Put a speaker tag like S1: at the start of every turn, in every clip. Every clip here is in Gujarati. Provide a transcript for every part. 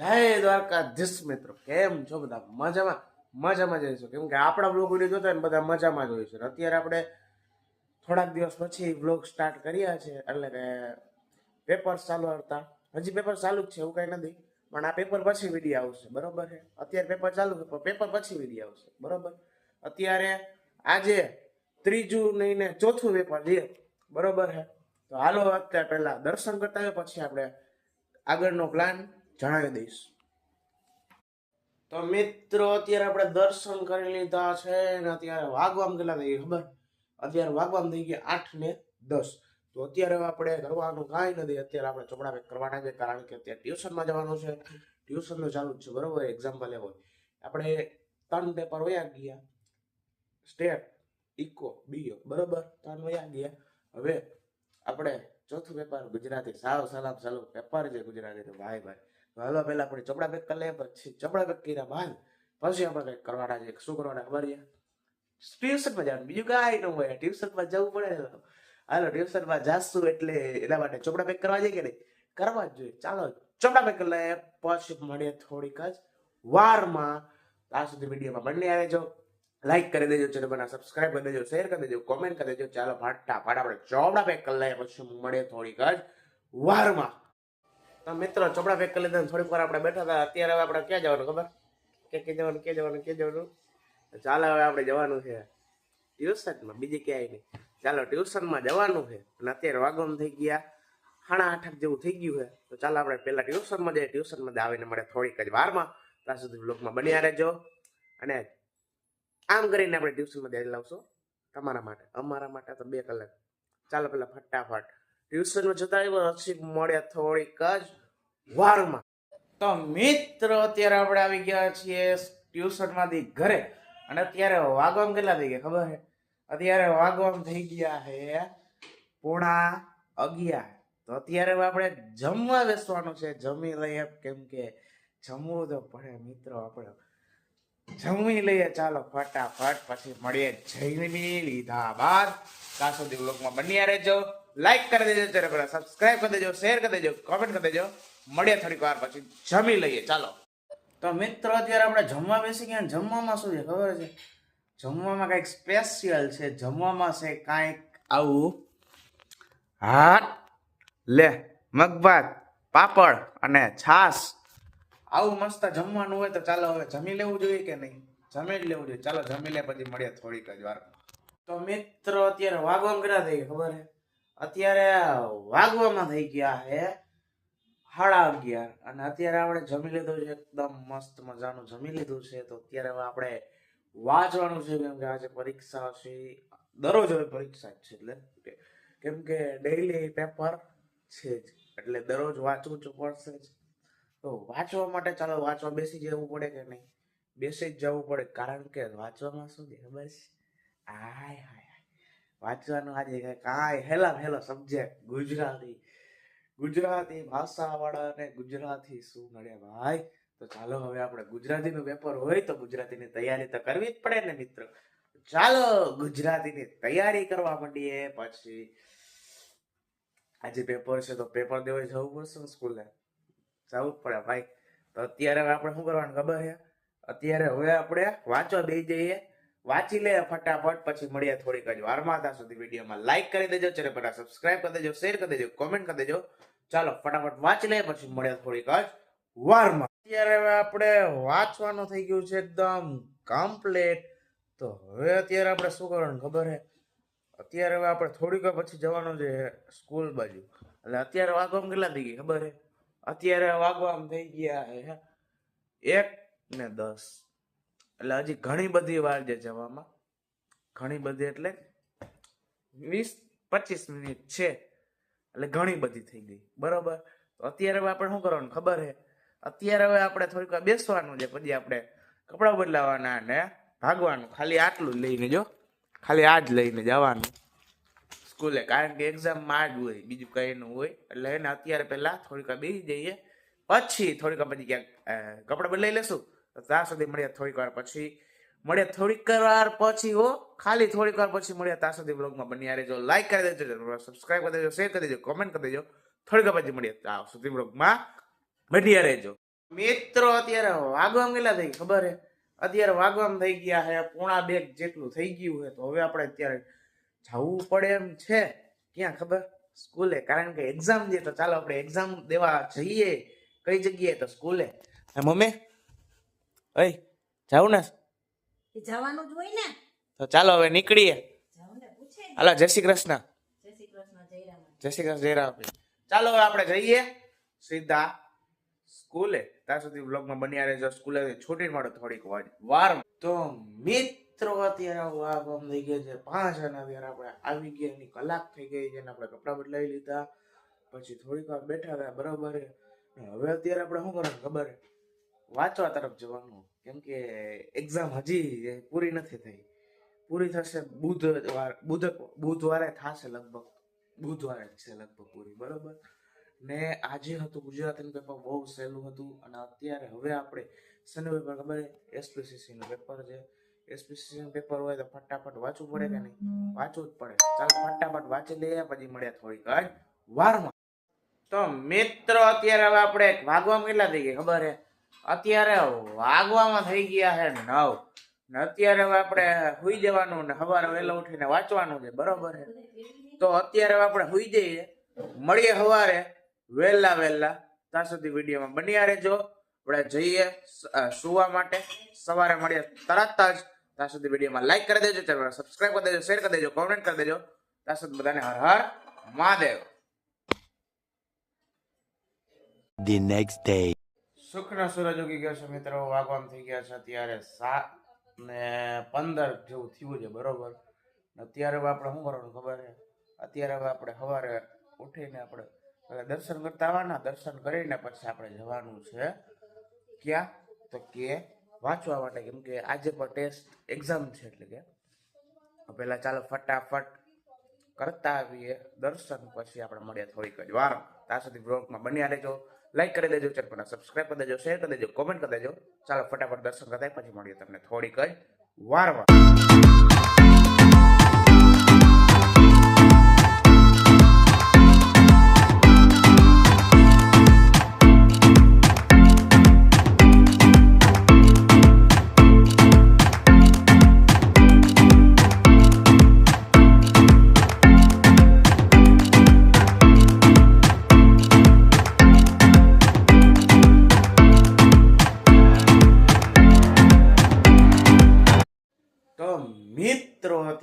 S1: જય દ્વારકાધીશ મિત્રો. કેમ છો બધા? મજામાં? મજામાં જઈશું કેમ કે આપણા બ્લોગ વીડિયો જોતા ને બધા મજામાં જ છે. અત્યારે આપણે થોડાક દિવસ પછી બ્લોગ સ્ટાર્ટ કર્યા છે. એટલે કે પેપર ચાલુ હતા હજી પેપર ચાલુ જ છે, એવું કઈ નથી. પણ આ પેપર પછી વીડિયો આવશે. બરોબર છે? અત્યારે પેપર ચાલુ છે, પણ પેપર પછી વીડિયો આવશે. બરોબર? અત્યારે આજે ત્રીજું નહીં ને ચોથું પેપર લઈએ બરોબર છે? તો હાલો અત્યારે પહેલા દર્શન કરતા હોય પછી આપણે આગળનો પ્લાન જણાવી દઈશ. તો મિત્રો, અત્યારે આપણે દર્શન કરી લીધા છે ને અત્યારે વાગવામ કેટલા થઈ ખબર? અત્યારે વાગવામ થઈ ગયા આઠ ને દસ. તો અત્યારે આપણે કરવાનું કાંઈ નથી, અત્યારે આપણે ચોપડા પેક કરવાના છે, કારણ કે અત્યારે ટ્યુશનમાં જવાનું છે. ટ્યુશનનું ચાલુ જ છે, બરોબર? એક્ઝામ્પલ હોય. આપણે ત્રણ પેપર વયા ગયા. સ્ટેટ ઇકો બીઓ બરોબર? ત્રણ વયા ગયા. હવે આપણે ચોથું પેપર ગુજરાતી. સાવ સલામ સલું પેપર છે ગુજરાતી. ભાઈ ભાઈ. હાલો, પહેલા આપણે ચોપડા પેક કરી લઈએ, પછી ચોપડા પેક કર્યા બાદ પછી આપણે કંઈક કરવાના છે. શું કરવાના ખબર છે? ટ્યુશનમાં જવાનું. બીજું કાંઈ ન હોય. ટ્યુશનમાં જવું પડે. હાલો ટ્યુશનમાં જાશું એટલે એના માટે ચોપડા પેક કરવા જઈએ કે નહીં? કરવા જ જોઈએ. ચાલો ચોપડા પેક કરી લઈએ. પછી મળીએ થોડીક જ વારમાં. આ સુધી વિડીયોમાં બંને આવે જો લાઈક કરી દેજો ચેનલ સબસ્ક્રાઇબ કરી દેજો શેર કરી દેજો કોમેન્ટ કરી દેજો. ચાલો ફાટા ફાટ આપણે ચોપડા પેક કરી લઈએ. પછી મળીએ થોડીક જ વારમાં. મિત્રો, ચોપડા પેક કરી લીધા થોડીક વાર આપણે બેઠા હતા. અત્યારે હવે આપણે ક્યાં જવાનું ખબર? કે કે જવાનું કે જવાનું કે જવાનું? ચાલો હવે આપણે જવાનું છે ટ્યુશનમાં. બીજે ક્યાંય નહીં. ચાલો ટ્યુશનમાં જવાનું છે. અને અત્યારે વાગમ થઈ ગયા હાણા આઠક જેવું થઈ ગયું છે. તો ચાલો આપણે પહેલાં ટ્યુશનમાં જઈએ. ટ્યુશનમાં આવીને મળે થોડીક જ વારમાં. ત્યાં સુધી બ્લોગમાં બન્યા રહેજો. અને આમ કરીને આપણે ટ્યુશનમાં જઈ લાવશું તમારા માટે. અમારા માટે તો બે કલાક. ચાલો પેલા ફટાફટ. ટ્યુશનમાં જતા આવ્યો પછી મળ્યા થોડીક જ વારમાં. તો મિત્ર, અત્યારે આપણે આવી ગયા છીએ ટ્યુશનમાંથી ઘરે. અને અત્યારે વાગવામ કેટલા થઈ ગયા ખબર છે? અત્યારે વાગવામ થઈ ગયા છે પોણા અગિયાર. તો અત્યારે આપણે જમવા બેસવાનું છે. જમી લઈએ કેમ કે જમવું તો પડે મિત્રો આપણે. જમી લઈએ, ચાલો ફટાફટ. પછી મળીએ જમી લીધા બાદ ત્યાં સુધી બન્યા રહેજો. લાઈક કરી દેજો ચેનલ પેલા સબસ્ક્રાઇબ કરી દેજો શેર કરી દેજો કોમેન્ટ કરી દેજો. મળીએ થોડીક વાર પછી. જમી લઈએ. ચાલો. તો મિત્રો, અત્યારે આપણે જમવા બેસી ગયા જમવામાં શું છે ખબર છે? જમવામાં કંઈક સ્પેશિયલ છે. જમવામાં છે કાંઈક આવું. હા લે, મગભાત, પાપડ અને છાશ. આવું મસ્ત જમવાનું હોય તો ચાલો હવે જમી લેવું જોઈએ કે નહીં? જમી જ લેવું જોઈએ. ચાલો, જમી લે, પછી મળીએ થોડીક જ વાર તો મિત્રો, અત્યારે કેટલા થઈ ખબર છે? અત્યારે વાગવામાં થઈ ગયા છે સાડા અગિયાર. અને અત્યારે આપણે જમી લીધું છે, એકદમ મસ્ત મજાનું જમી લીધું છે. તો અત્યારે આપણે વાંચવાનું છે, કેમ કે આજે પરીક્ષા છે. દરરોજ હવે પરીક્ષા જ છે એટલે. કેમ કે ડેઈલી પેપર છે જ. એટલે દરરોજ વાંચવું જ પડશે જ. તો વાંચવા માટે ચાલો વાંચવા બેસી જવું પડે કે નહીં? બેસી જ જવું પડે. કારણ કે વાંચવામાં શું છે? બસ. આય, હાય. વાંચવાનું આજે કાંઈ હેલા હેલો સબ્જેક્ટ ગુજરાતી. ગુજરાતી ભાષાવાળાને ગુજરાતી શું નડે ભાઈ? તો ચાલો હવે આપણે ગુજરાતીનું પેપર હોય તો ગુજરાતીની તૈયારી તો કરવી જ પડે ને મિત્રો. ચાલો ગુજરાતીની તૈયારી કરવા માંડીએ પછી. આજે પેપર છે તો પેપર દેવા જવું પડશે ને સ્કૂલે જવું પડે ભાઈ. તો અત્યારે હવે આપણે શું કરવાનું ખબર છે? અત્યારે હવે આપણે વાંચવા બેસી જઈએ. વાંચી લે ફટાફટ, પછી મળીએ થોડીક જ વારમાં. ત્યાં સુધી વિડીયોમાં લાઈક કરી દેજો, ચેનલ પર સબસ્ક્રાઇબ કરી દેજો શેર કરી દેજો કોમેન્ટ કરી દેજો. ચાલો, ફટાફટ વાંચી લે, પછી મળીએ થોડીક જ વારમાં. અત્યારે હવે આપણે વાંચવાનું થઈ ગયું છે એકદમ કમ્પ્લીટ તો હવે અત્યારે આપણે શું કરવાનું ખબર છે અત્યારે હવે આપણે થોડીક પછી જવાનું છે સ્કૂલ બાજુ. એટલે અત્યારે વાગવામાં કેટલા થઈ ગઈ ખબર છે અત્યારે વાગવામાં થઈ ગયા છે એક ને દસ. એટલે હજી ઘણી બધી વાર છે જવામાં, ઘણી બધી એટલે વીસ, પચીસ મિનિટ છે, એટલે ઘણી બધી થઈ ગઈ. બરોબર? તો અત્યારે હવે આપણે શું કરવાનું ખબર છે અત્યારે હવે આપણે થોડીક વાર બેસવાનું છે, પછી આપણે કપડાં બદલાવાના ને ભાગવાનું. ખાલી આટલું જ લઈને જો. ખાલી આ જ લઈને જવાનું. સ્કૂલે, કારણ કે એક્ઝામમાં આ જ હોય, બીજું કંઈ ન હોય. એટલે એને અત્યારે પહેલાં થોડીક વાર બેસી જઈએ. પછી થોડીક પછી ક્યાંક કપડાં બદલાઈ લેશું. ત્યાં સુધી મળ્યા થોડીક વાર પછી. મળ્યા થોડીક વાર પછી હો, ખાલી થોડીક વાર પછી મળ્યા. ત્યાં સુધી બ્લોગમાં બન્યા રહેજો. લાઈક કરી દેજો સબસ્ક્રાઈબ કરી દેજો શેર કરી દેજો કોમેન્ટ કરી દેજો. થોડીક પછી મળીએ. ત્યાં સુધી બ્લોગમાં બન્યા રહેજો. મિત્રો, અત્યારે વાગવામ કેટલા થઈ ખબર હે અત્યારે વાગવામ થઈ ગયા હે પોણા બેગ જેટલું થઈ ગયું હે તો હવે આપણે અત્યારે જવું પડે એમ છે. ક્યાં ખબર? સ્કૂલે. કારણ કે એક્ઝામ છે, તો ચાલો આપણે એક્ઝામ દેવા જઈએ કઈ જગ્યાએ? તો સ્કૂલે. મમ્મી? ઓય જાવું ને?
S2: જવાનું જ હોય ને?
S1: તો ચાલો હવે નીકળીએ. હાલો જય શ્રી કૃષ્ણ.
S2: જય શ્રી કૃષ્ણ જય રામ.
S1: જય શ્રી કૃષ્ણ જય ચાલો હવે આપણે જઈએ સીધા સ્કૂલે. ત્યાં સુધી બ્લોગમાં બન્યા રહેજો. સ્કૂલે છૂટી મળો થોડીક વાર. વાર તો મિત્રો અત્યારે વાગમ થઈ ગયા છે. પાંચ અને અત્યારે આપણે આવી ગયા એની કલાક થઈ ગઈ છે અને આપણે કપડાં બદલાવી લીધા. પછી થોડીક વાર બેઠા હતા બરોબર. હવે અત્યારે આપણે શું કરવાનું ખબર? છે? વાંચવા તરફ જવાનું. કેમ કે એક્ઝામ હજી પૂરી નથી થઈ. પૂરી થશે બુધવાર બુધ બુધવારે થશે લગભગ. બુધવારે જ છે લગભગ પૂરી બરોબર? ને આજે હતું ગુજરાતીનું પેપર બહુ સહેલું હતું અને અત્યારે હવે આપણે શનિ પેપર ખબર એસપીસીસીનું પેપર છે. એસપીસીસી નું પેપર હોય તો ફટાફટ વાંચવું પડે કે નહીં? વાંચવું જ પડે. ચાલો ફટાફટ વાંચી લઈએ પછી મળ્યા થોડીક વાર વારમાં. તો મિત્રો અત્યારે હવે આપણે વાગવામાં કેટલા થઈ ગયા ખબર હે અત્યારે વાગવામાં થઈ ગયા છે નવ. ને અત્યારે હવે આપણે સુઈ જવાનું ને સવારે વહેલા ઉઠીને વાંચવાનું છે, બરોબર છે? તો અત્યારે આપણે સુઈ જઈએ. મળીએ સવારે, વહેલા વહેલા. ત્યાં સુધી વિડીયોમાં બન્યા રહેજો. આપણે જઈએ સુવા માટે. સવારે મળીએ તરત જ. ત્યાં સુધી વિડીયોમાં લાઈક કરી દેજો ચેનલ સબસ્ક્રાઈબ કરી દેજો શેર કરી દેજો કોમેન્ટ કરી દેજો. ત્યાં સુધી બધાને Har Har Mahadev.
S3: The next day.
S1: સુખનો સૂરજ ગયો છે મિત્રો વાગવામ થઈ ગયા છે અત્યારે સાત ને પંદર જેવું થયું છે, બરોબર? અત્યારે હવે આપણે શું કરવાનું ખબર છે? અત્યારે હવે આપણે સવારે ઉઠીને આપણે પહેલાં દર્શન કરતા આવવાના, દર્શન કરીને પછી આપણે જવાનું છે ક્યાં? તો કે વાંચવા માટે, કેમ કે આજે પણ ટેસ્ટ એક્ઝામ છે એટલે કે. પહેલાં ચાલો ફટાફટ કરતા આવીએ, દર્શન પછી આપણે મળ્યા થોડીક જ વાર. ત્યાં સુધી બ્લોગમાં બન્યા રહેજો. લાઈક કરી દેજો ચેનલ પર સબસ્ક્રાઇબ કરી દેજો શેર કરી દેજો કોમેન્ટ કરી દેજો. ચાલો, ફટાફટ દર્શન કરતા પછી મળીએ તમને થોડીક જ વારમાં.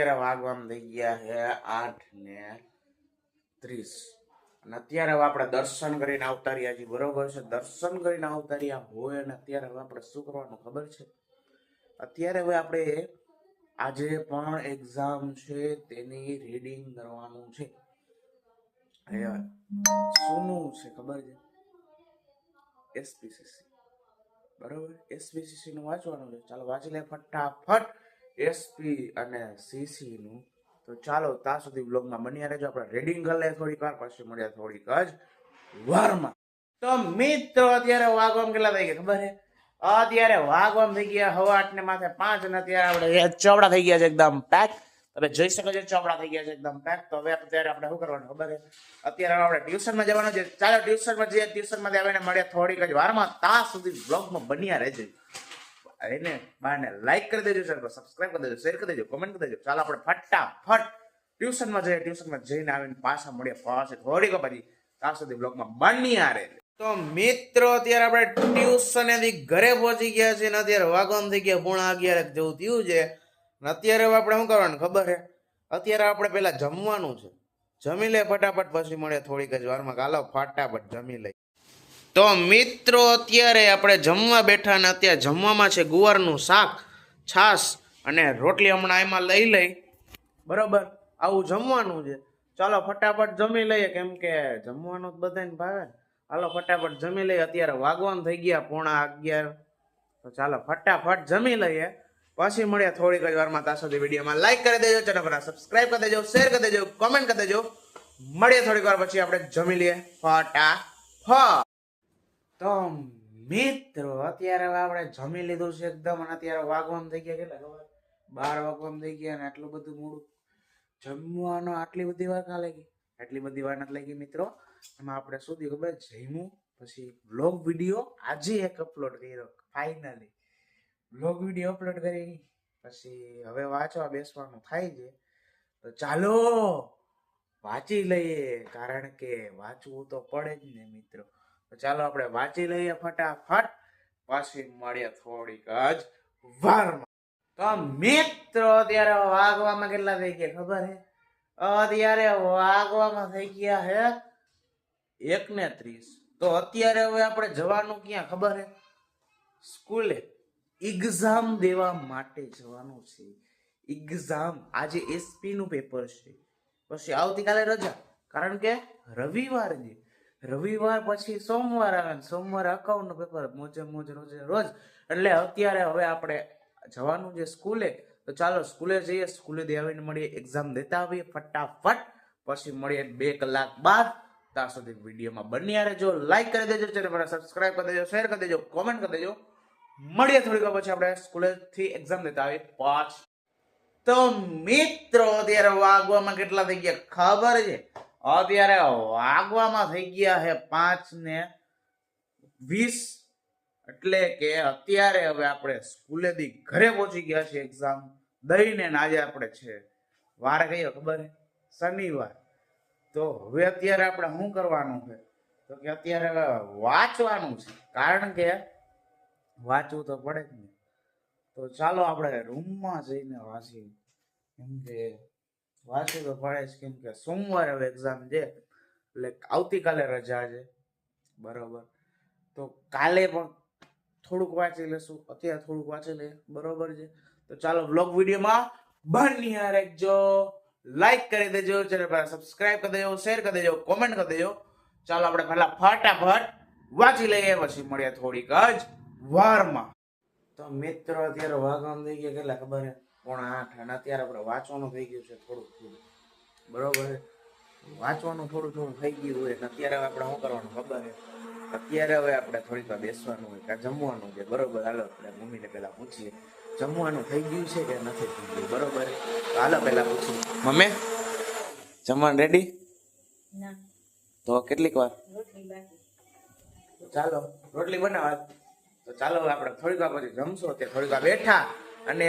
S1: અત્યારે વાગવામાં થઈ ગયા છે આઠ ને ત્રીસ. અને અત્યારે હવે આપણે દર્શન કરીને આવતા રહ્યા બરોબર છે. દર્શન કરીને આવતા રહ્યા હોય અને અત્યારે હવે આપણે શું કરવાનું ખબર છે? અત્યારે હવે આપણે આજે પણ એક્ઝામ છે, તેની રીડિંગ કરવાનું છે. શું છે ખબર છે? એસપીસીસી બરોબર? એસપીસીસી નું વાંચવાનું છે. ચાલો વાંચી લે ફટાફટ. એસપી અને સીસી નું. તો ચાલો ત્યાં સુધી બ્લોગમાં બન્યા રહેજો. આપણે રીડિંગ કરી લઈએ થોડીક વાર, પછી મળ્યા થોડીક જ વારમાં. તો મિત્રો, અત્યારે વાગવામ કેટલા થઈ ગયા ખબર હે અત્યારે વાગવામ થઈ ગયા હવા આઠ ને માથે પાંચ અને અત્યારે આપણે ચોપડા થઈ ગયા છે એકદમ પેક તમે જોઈ શકો છો, ચોપડા થઈ ગયા છે એકદમ પેક તો હવે અત્યારે આપણે શું કરવાનું ખબર અત્યારે આપણે ટ્યુશનમાં જવાનું છે. ચાલો ટ્યુશનમાં જઈએ. ટ્યુશનમાં આવીને મળ્યા થોડીક જ વારમાં. ત્યાં સુધી બ્લોગમાં બન્યા રહેજો. એને બાને લાઈક કરી દેજો ચેનલ સબસ્ક્રાઇબ કરી દેજો શેર કરી દેજો કોમેન્ટ કરી દેજો. ચાલો આપણે ફટાફટ ટ્યુશનમાં જઈએ, ટ્યુશનમાં જઈને આવીને પાછા મળીએ. પાછે થોડીક પછી ત્યાં સુધી બ્લોગમાં બન્યા રહેજો. તો મિત્રો, અત્યારે આપણે ટ્યુશન એથી ઘરે પહોંચી ગયા છે ને અત્યારે વાગવામાં થઈ ગયા પૂર્ણ અગિયાર જેવું થયું છે. ને અત્યારે આપણે શું કરવાનું ખબર છે? અત્યારે આપણે પેલા જમવાનું છે. જમી લે ફટાફટ, પછી મળે થોડીક જ વારમાં. કાલો ફટાફટ જમી લઈ તો મિત્રો, અત્યારે આપણે જમવા બેઠા ને અત્યારે જમવામાં છે ગુવારનું શાક, છાશ અને રોટલી હમણાં એમાં લઈ લઈ. બરોબર? આવું જમવાનું છે. ચાલો ફટાફટ જમી લઈએ, કેમ કે જમવાનું જ બધાને ભાવે. ચાલો ફટાફટ જમી લઈએ. અત્યારે વાગવાન થઈ ગયા, પોણા અગિયાર. તો ચાલો ફટાફટ જમી લઈએ. પછી મળ્યા થોડીક જ વારમાં ત્યાં સુધી વિડીયોમાં. લાઈક કરી દેજો, ચેનલ પર સબસ્ક્રાઈબ કરી દેજો શેર કરી દેજો કોમેન્ટ કરી દેજો. મળીએ થોડીક વાર પછી આપણે જમી લઈએ. ફટાફટ. તો મિત્રો. અત્યારે આપણે જમી લીધું છે એકદમ અને અત્યારે વાગવામાં થઈ ગયા કેટલા ખબર? બાર વાગવામાં થઈ ગયા અને આટલું બધું મોડું જમવાનો આટલી બધી વાર કાં લાગી. આટલી બધી વાર નથી લાગી મિત્રો. એમાં આપણે શું થયું ખબર? જમ્યું, પછી વ્લોગ વીડિયો આજે એક અપલોડ કર્યો ફાઇનલી બ્લોગ વીડિયો અપલોડ કરી, પછી હવે વાંચવા બેસવાનું થાય છે. તો ચાલો, વાંચી લઈએ. કારણ કે વાંચવું તો પડે જ ને મિત્રો. ચાલો આપણે વાંચી લઈએ ફટાફટ. પાછી મળીએ થોડીક જ વારમાં. તો મિત્રો, અત્યારે વાગવામાં કેટલા થઈ ગયા ખબર હે? અત્યારે વાગવામાં થઈ ગયા હે એક ને ત્રીસ. તો અત્યારે હવે આપણે જવાનું ક્યાં ખબર હે? સ્કૂલે એક્ઝામ દેવા માટે જવાનું છે. એક્ઝામ આજે એસપી નું પેપર છે. પછી આવતીકાલે રજા. કારણ કે રવિવાર છે. રવિવાર પછી સોમવાર આવે ને સોમવાર અકાઉન્ટ પેપર મોજે મોજ રોજે રોજ. એટલે અત્યારે હવે આપણે જવાનું છે સ્કૂલે. તો ચાલો સ્કૂલે જઈએ, સ્કૂલે આવીને મળીએ એક્ઝામ દેતા આવીએ ફટાફટ. પછી મળીએ બે કલાક બાદ. ત્યાં સુધી વિડીયોમાં બન્યા રહેજો. લાઈક કરી દેજો ચેનલ પર સબસ્ક્રાઇબ કરી દેજો શેર કરી દેજો કોમેન્ટ કરી દેજો. મળીએ થોડીક પછી આપણે સ્કૂલેથી એક્ઝામ દેતા આવીએ પાંચ તો મિત્રો, અત્યારે વાગવામાં કેટલા થઈ ગયા? ખબર છે? અત્યારે વાગવામાં થઈ ગયા છે પાંચ ને વીસ. એટલે કે અત્યારે હવે આપણે સ્કૂલેથી ઘરે પહોંચી ગયા છે એક્ઝામ દઈને આજે આપણે છે વાર કઈ ખબર શનિવાર. તો હવે અત્યારે આપણે શું કરવાનું છે? તો કે અત્યારે વાંચવાનું છે. કારણ કે વાંચવું તો પડે જ ને. તો ચાલો આપણે રૂમમાં જઈને વાંચીએ. કેમ કે વાંચવું તો પડે જ, કેમ કે સોમવારે હવે એક્ઝામ છે, એટલે આવતીકાલે રજા છે. બરોબર. તો કાલે પણ થોડુંક વાંચી લેશું. અત્યારે થોડુંક વાંચી લઈએ. બરોબર છે? તો ચાલો બ્લોગ વિડીયોમાં બન્યા રહેજો. લાઈક કરી દેજો, ચેનલ પર કરી દેજો શેર કરી દેજો કોમેન્ટ કરી દેજો. ચાલો આપણે પહેલા ફટાફટ વાંચી લઈએ, પછી મળીએ થોડીક જ વારમાં. તો મિત્રો, અત્યારે વાગવાનું થઈ ગયા કેટલા ખબર છે? પોણા આઠ અને અત્યારે આપણે વાંચવાનું થઈ ગયું છે થોડુંક થોડું બરોબર વાંચવાનું થોડું થોડું થઈ ગયું હોય અત્યારે હવે આપણે શું કરવાનું ખબર છે? અત્યારે હવે આપણે થોડીક વાર બેસવાનું હોય કાં જમવાનું છે. બરોબર હાલો આપણે મમ્મીને પહેલાં પૂછીએ. જમવાનું થઈ ગયું છે કે નથી થઈ ગયું? બરોબર હાલો પહેલાં પૂછીએ. મમ્મી જમવાનું રેડી તો કેટલીક વાર? ચાલો રોટલી બનાવવા. તો ચાલો આપણે થોડીક વાર પછી જમશો. તે થોડીક વાર બેઠા અને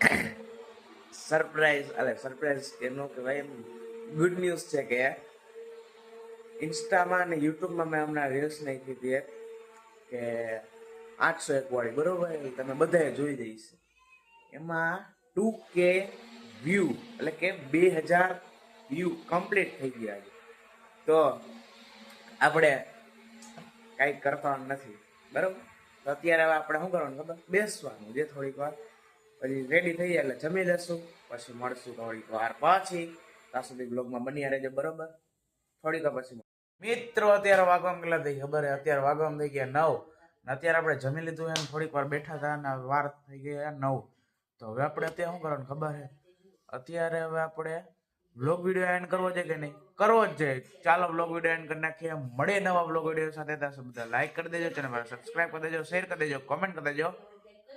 S1: સરપ્રાઈઝ અરે સરપ્રાઈઝ એમનો કહેવાય એમ ગુડ ન્યૂઝ છે કે ઇન્સ્ટામાં અને યુટ્યુબમાં મેં હમણાં રીલ્સ નાખી હતી કે આઠસો એક વાળી, બરોબર? તમે બધાએ જોઈ જઈશ એમાં ટુ કે વ્યૂ એટલે કે બે હજાર વ્યૂ કમ્પ્લીટ થઈ ગયા છે. તો આપણે કાંઈ કરતા નથી, બરોબર? તો અત્યારે હવે આપણે શું કરવાનું ખબર? બેસવાનું, જે થોડીક વાર પછી રેડી થઈ એટલે જમી લેશું. પછી મળશું થોડીક વાર પછી. ત્યાં સુધી બ્લોગમાં બની રહેજો, બરોબર? થોડીક પછી મિત્રો, અત્યારે વાગવામાં કેટલા થઈ, ખબર અત્યારે વાગવામાં થઈ ગયા નવ. અત્યારે આપણે જમી લીધું એમ, થોડીક વાર બેઠા હતા અને વાર થઈ ગયા નવ. તો હવે આપણે અત્યારે શું કરવાનું ખબર છે? અત્યારે હવે આપણે બ્લોગ વીડિયો એન્ડ કરવો છે કે નહીં? કરવો જ છે. ચાલો બ્લોગ વીડિયો એન્ડ કરી નાખીએ. મળે નવા બ્લોગ વીડિયો સાથે. ત્યાં બધા લાઈક કરી દેજો ચેનલ સબસ્ક્રાઈબ કરી દેજો શેર કરી દેજો કોમેન્ટ કરી દેજો.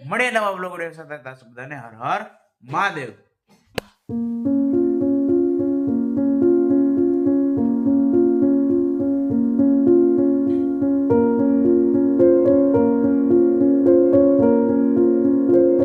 S1: મળે નવા બ્લોગ સાથે. બધાને હર હર મહાદેવ.